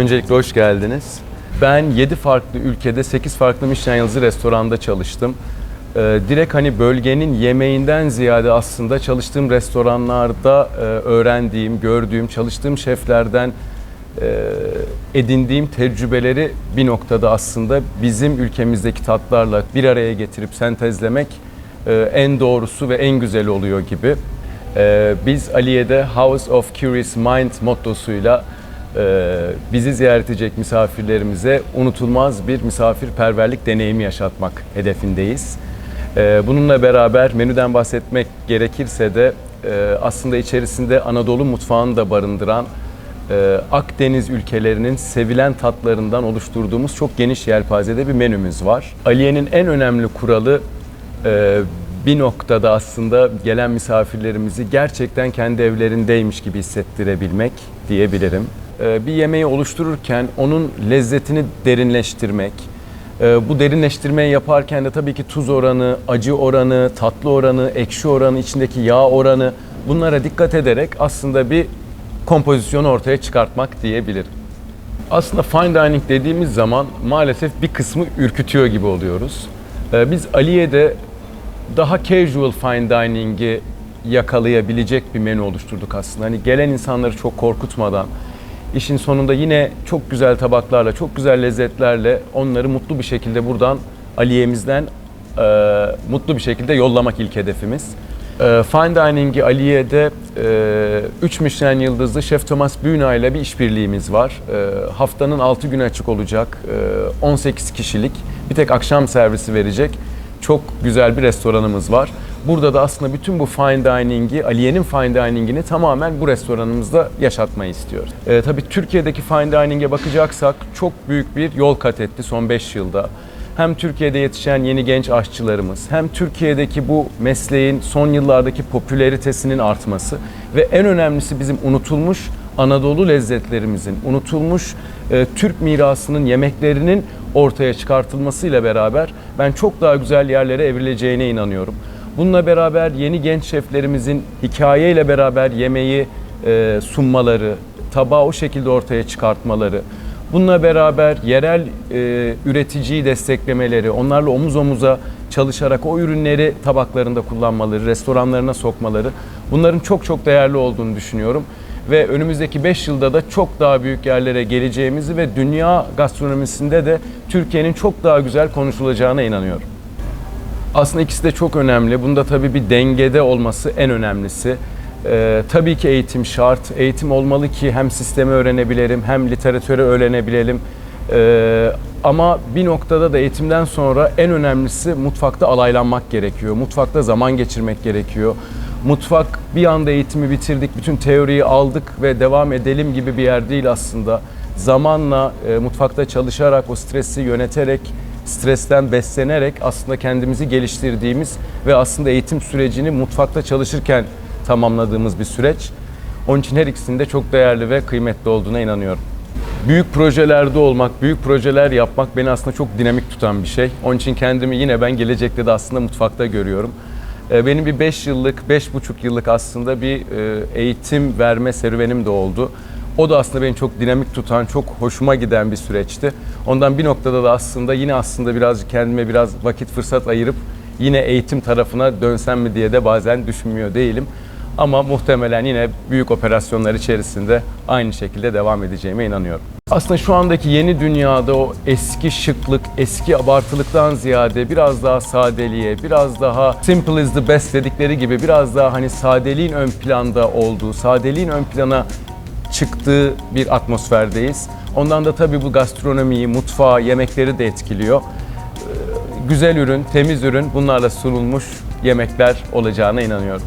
Öncelikle hoş geldiniz. Ben 7 farklı ülkede 8 farklı Michelin yıldızı restoranda çalıştım. Ee, direkt hani bölgenin yemeğinden ziyade aslında çalıştığım restoranlarda e, öğrendiğim, gördüğüm, çalıştığım şeflerden e, edindiğim tecrübeleri bir noktada aslında bizim ülkemizdeki tatlarla bir araya getirip sentezlemek e, en doğrusu ve en güzeli oluyor gibi. E, biz Aliye'de House of Curious Mind mottosuyla bizi ziyaret edecek misafirlerimize unutulmaz bir misafirperverlik deneyimi yaşatmak hedefindeyiz. E, bununla beraber menüden bahsetmek gerekirse de e, aslında içerisinde Anadolu mutfağını da barındıran e, Akdeniz ülkelerinin sevilen tatlarından oluşturduğumuz çok geniş yelpazede bir menümüz var. Aliye'nin en önemli kuralı e, bir noktada aslında gelen misafirlerimizi gerçekten kendi evlerindeymiş gibi hissettirebilmek diyebilirim. E, bir yemeği oluştururken onun lezzetini derinleştirmek, e, bu derinleştirmeyi yaparken de tabii ki tuz oranı, acı oranı, tatlı oranı, ekşi oranı, içindeki yağ oranı bunlara dikkat ederek aslında bir kompozisyonu ortaya çıkartmak diyebilirim. Aslında fine dining dediğimiz zaman maalesef bir kısmı ürkütüyor gibi oluyoruz. Ee, Biz Aliye'de daha casual fine dining'i yakalayabilecek bir menü oluşturduk aslında. Hani gelen insanları çok korkutmadan, işin sonunda yine çok güzel tabaklarla, çok güzel lezzetlerle onları mutlu bir şekilde buradan Aliye'mizden e, mutlu bir şekilde yollamak ilk hedefimiz. E, Fine Dining'i Aliye'de 3 Michelin yıldızlı Şef Thomas Bühna ile bir işbirliğimiz var. E, haftanın 6 günü açık olacak. E, 18 kişilik bir tek akşam servisi verecek. Çok güzel bir restoranımız var. Burada da aslında bütün bu fine dining'i, Aliye'nin fine dining'ini tamamen bu restoranımızda yaşatmayı istiyoruz. E, tabii Türkiye'deki fine dining'e bakacaksak çok büyük bir yol kat etti son 5 yılda hem Türkiye'de yetişen yeni genç aşçılarımız hem Türkiye'deki bu mesleğin son yıllardaki popülaritesinin artması ve en önemlisi bizim unutulmuş Anadolu lezzetlerimizin, unutulmuş e, Türk mirasının yemeklerinin ortaya çıkartılmasıyla beraber ben çok daha güzel yerlere evrileceğine inanıyorum. Bununla beraber yeni genç şeflerimizin hikayeyle beraber yemeği e, sunmaları, tabağı o şekilde ortaya çıkartmaları, Bununla beraber yerel e, üreticiyi desteklemeleri, onlarla omuz omuza çalışarak o ürünleri tabaklarında kullanmaları, restoranlarına sokmaları bunların çok çok değerli olduğunu düşünüyorum. Ve önümüzdeki 5 yılda da çok daha büyük yerlere geleceğimizi ve dünya gastronomisinde de Türkiye'nin çok daha güzel konuşulacağına inanıyorum. Aslında ikisi de çok önemli. Bunda tabii bir dengede olması en önemlisi. Ee, tabii ki eğitim şart. Eğitim olmalı ki hem sistemi öğrenebilelim hem literatürü öğrenebilelim. Ee, ama bir noktada da eğitimden sonra en önemlisi mutfakta alaylanmak gerekiyor. Mutfakta zaman geçirmek gerekiyor. Mutfak bir anda eğitimi bitirdik, bütün teoriyi aldık ve devam edelim gibi bir yer değil aslında. Zamanla e, mutfakta çalışarak, o stresi yöneterek, stresten beslenerek aslında kendimizi geliştirdiğimiz ve aslında eğitim sürecini mutfakta çalışırken tamamladığımız bir süreç. Onun için her ikisinde çok değerli ve kıymetli olduğuna inanıyorum. Büyük projelerde olmak, büyük projeler yapmak beni aslında çok dinamik tutan bir şey. Onun için kendimi yine ben gelecekte de aslında mutfakta görüyorum. Ee, Benim bir 5 yıllık, 5,5 yıllık aslında bir e, eğitim verme serüvenim de oldu. O da aslında beni çok dinamik tutan, çok hoşuma giden bir süreçti. Ondan bir noktada da aslında yine aslında birazcık kendime biraz vakit fırsat ayırıp yine eğitim tarafına dönsem mi diye de bazen düşünmüyor değilim. Ama muhtemelen yine büyük operasyonlar içerisinde aynı şekilde devam edeceğime inanıyorum. Aslında şu andaki yeni dünyada o eski şıklık, eski abartılıktan ziyade biraz daha sadeliğe, biraz daha simple is the best dedikleri gibi biraz daha hani sadeliğin ön planda olduğu, sadeliğin ön plana çıktığı bir atmosferdeyiz. Ondan da tabii bu gastronomiyi, mutfağı, yemekleri de etkiliyor. Ee, Güzel ürün, temiz ürün bunlarla sunulmuş yemekler olacağına inanıyorum.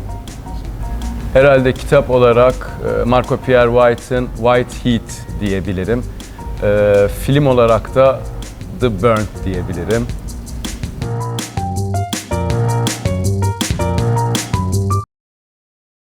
Herhalde kitap olarak e, Marco Pierre White'ın White Heat diyebilirim. E, film olarak da The Burnt diyebilirim.